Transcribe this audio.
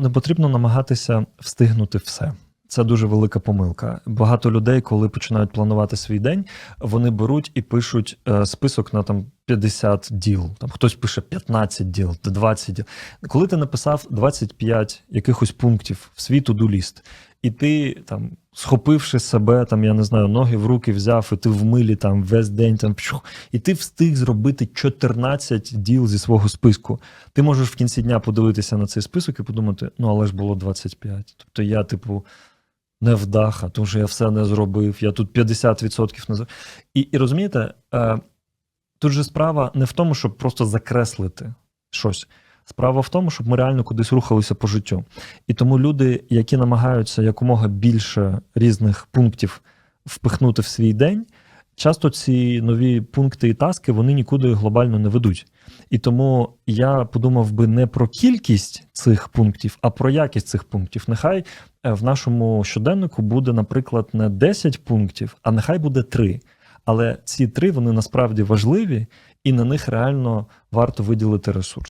Не потрібно намагатися встигнути все. Це дуже велика помилка. Багато людей, коли починають планувати свій день, вони беруть і пишуть е, список на там 50 діл. Там хтось пише 15 діл, 20 діл. Коли ти написав 25 якихось пунктів в свій туду ліст, і ти там, схопивши себе, там я не знаю, ноги в руки взяв, і ти в милі там весь день там пшух, і ти встиг зробити 14 діл зі свого списку. Ти можеш в кінці дня подивитися на цей список і подумати: ну але ж було 25. Тобто я, типу, невдаха, тому що я все не зробив, я тут 50% не зробив. І, і розумієте, е, тут же справа не в тому, щоб просто закреслити щось. Справа в тому, щоб ми реально кудись рухалися по життю. І тому люди, які намагаються якомога більше різних пунктів впихнути в свій день, часто ці нові пункти і таски вони нікуди глобально не ведуть. І тому я подумав би не про кількість цих пунктів, а про якість цих пунктів. Нехай е, в нашому щоденнику буде, наприклад, не 10 пунктів, а нехай буде 3. Але ці три вони насправді важливі, і на них реально варто виділити ресурс.